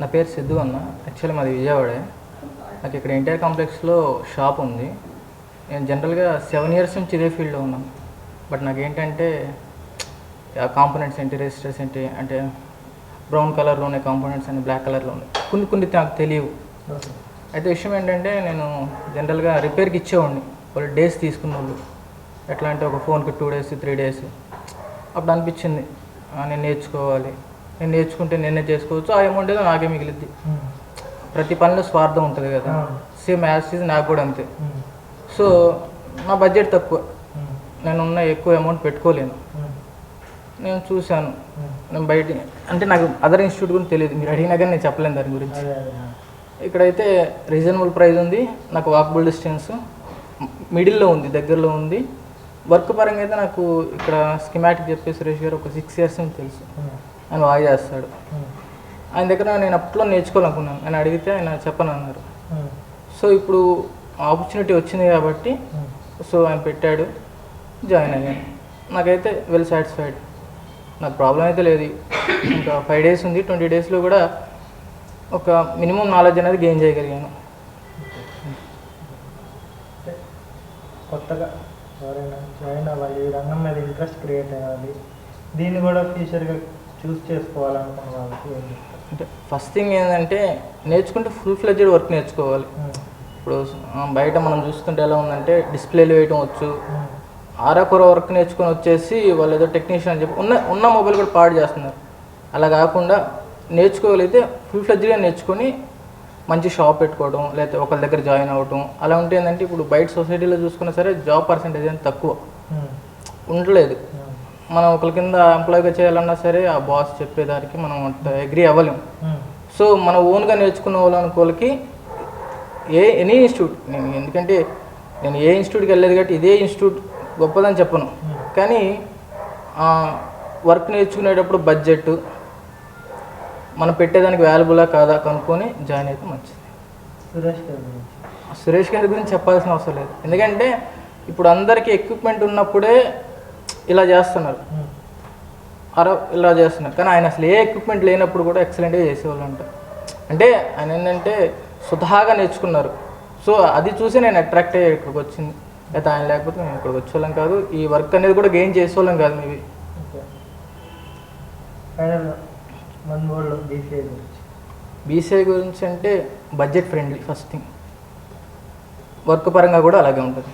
నా పేరు సిద్ధు అన్న. యాక్చువల్లీ మాది విజయవాడే. నాకు ఇక్కడ ఎన్టీఆర్ కాంప్లెక్స్లో షాప్ ఉంది. నేను జనరల్గా సెవెన్ ఇయర్స్ నుంచి ఇదే ఫీల్డ్లో ఉన్నాను. బట్ నాకు ఏంటంటే ఆ కాంపోనెంట్స్ ఏంటి రెజిస్టర్స్ ఏంటి అంటే బ్రౌన్ కలర్లో ఉన్నాయి కాంపోనెంట్స్ అని బ్లాక్ కలర్లో ఉన్నాయి కొన్ని కొన్ని నాకు తెలియవు. అయితే విషయం ఏంటంటే నేను జనరల్గా రిపేర్కి ఇచ్చేవాడిని. వాళ్ళు డేస్ తీసుకున్న వాళ్ళు ఎట్లా అంటే ఒక ఫోన్కి టూ డేస్ త్రీ డేస్ అప్పుడు అనిపించింది "ఆ, నేను నేర్చుకోవాలి. నేను నేర్చుకుంటే నేనే చేసుకోవచ్చు ఆ అమౌంట్ ఏదో నాకే మిగిలిద్ది. ప్రతి పనిలో స్వార్థం ఉంటుంది కదా. సేమ్ యాజ్ ఈజ్ నాకు కూడా అంతే. సో నా బడ్జెట్ తక్కువ. నేను ఉన్న ఎక్కువ అమౌంట్ పెట్టుకోలేను. నేను చూశాను. నేను బయట అంటే నాకు అదర్ ఇన్స్టిట్యూట్ గురించి తెలియదు. మీరు అడిగినా కానీ నేను చెప్పలేను దాని గురించి. ఇక్కడైతే రీజనబుల్ ప్రైస్ ఉంది. నాకు వాకబుల్ డిస్టెన్స్ మిడిల్లో ఉంది దగ్గరలో ఉంది. వర్క్ పరంగా అయితే నాకు ఇక్కడ స్కిమాటిక్ చెప్పే సురేష్ గారు ఒక సిక్స్ ఇయర్స్ నుంచి తెలుసు. ఆయన బాగా చేస్తాడు ఆయన దగ్గర నేను అప్పట్లో నేర్చుకోవాలనుకున్నాను. ఆయన అడిగితే ఆయన చెప్పను అన్నారు. సో ఇప్పుడు ఆపర్చునిటీ వచ్చింది కాబట్టి సో ఆయన పెట్టాడు జాయిన్ అయ్యాను. నాకైతే వెల్ సాటిస్ఫైడ్. నాకు ప్రాబ్లం అయితే లేదు. ఇంకా ఫైవ్ డేస్ ఉంది. ట్వంటీ డేస్లో కూడా ఒక మినిమం నాలెడ్జ్ అనేది గెయిన్ చేయగలిగాను. కొత్తగా ఎవరైనా జాయిన్ అవ్వాలి. ఈ రంగం మీద ఇంట్రెస్ట్ క్రియేట్ అవ్వాలి. దీన్ని కూడా ఫ్యూచర్గా చూస్ చేసుకోవాలనుకున్న వాళ్ళకి అంటే ఫస్ట్ థింగ్ ఏంటంటే నేర్చుకుంటే ఫుల్ ఫ్లెడ్జెడ్ వర్క్ నేర్చుకోవాలి. ఇప్పుడు బయట మనం చూస్తుంటే ఎలా ఉందంటే డిస్ప్లేలు వేయటం వచ్చు. ఆరకొర వర్క్ నేర్చుకొని వచ్చేసి వాళ్ళు ఏదో టెక్నీషియన్ అని చెప్పి ఉన్న ఉన్న మొబైల్ కూడా పాడు చేస్తున్నారు. అలా కాకుండా నేర్చుకోగలిగితే ఫుల్ ఫ్లెడ్జ్గా నేర్చుకొని మంచి షాప్ పెట్టుకోవడం లేకపోతే ఒకరి దగ్గర జాయిన్ అవ్వటం. అలా ఉంటే ఏంటంటే ఇప్పుడు బయట సొసైటీలో చూసుకున్నా సరే జాబ్ పర్సంటేజ్ అనేది తక్కువ. ఉండలేదు. మనం ఒకరి కింద ఎంప్లాయ్గా చేయాలన్నా సరే ఆ బాస్ చెప్పేదానికి మనం అగ్రి అవ్వలేం. సో మన ఓన్గా నేర్చుకున్న వాళ్ళకి ఏ ఎనీ ఇన్స్టిట్యూట్ నేను ఎందుకంటే నేను ఏ ఇన్స్టిట్యూట్కి వెళ్ళలేదు కాబట్టి ఇదే ఇన్స్టిట్యూట్ గొప్పదని చెప్పను. కానీ వర్క్ నేర్చుకునేటప్పుడు బడ్జెట్ మనం పెట్టేదానికి వాల్యుబులా కాదా కనుక్కొని జాయిన్ అయితే మంచిది. సురేష్ గారి గురించి. సురేష్ గారి గురించి చెప్పాల్సిన అవసరం లేదు. ఎందుకంటే ఇప్పుడు అందరికీ ఎక్విప్మెంట్ ఉన్నప్పుడే ఇలా చేస్తున్నారు. అర ఇలా చేస్తున్నారు. కానీ ఆయన అసలు ఏ ఎక్విప్మెంట్ లేనప్పుడు కూడా ఎక్సలెంట్గా చేసేవాళ్ళు అంట అంటే ఆయన ఏంటంటే సుధాగా నేర్చుకున్నారు. సో అది చూసి నేను అట్రాక్ట్ అయ్యి ఇక్కడికి వచ్చింది. అయితే ఆయన లేకపోతే మేము ఇక్కడికి వచ్చేవాళ్ళం కాదు. ఈ వర్క్ అనేది కూడా గెయిన్ చేసేవాళ్ళం కాదు మేబీ. బీసీఐ గురించి. అంటే budget friendly first thing work పరంగా కూడా అలాగే ఉంటుంది.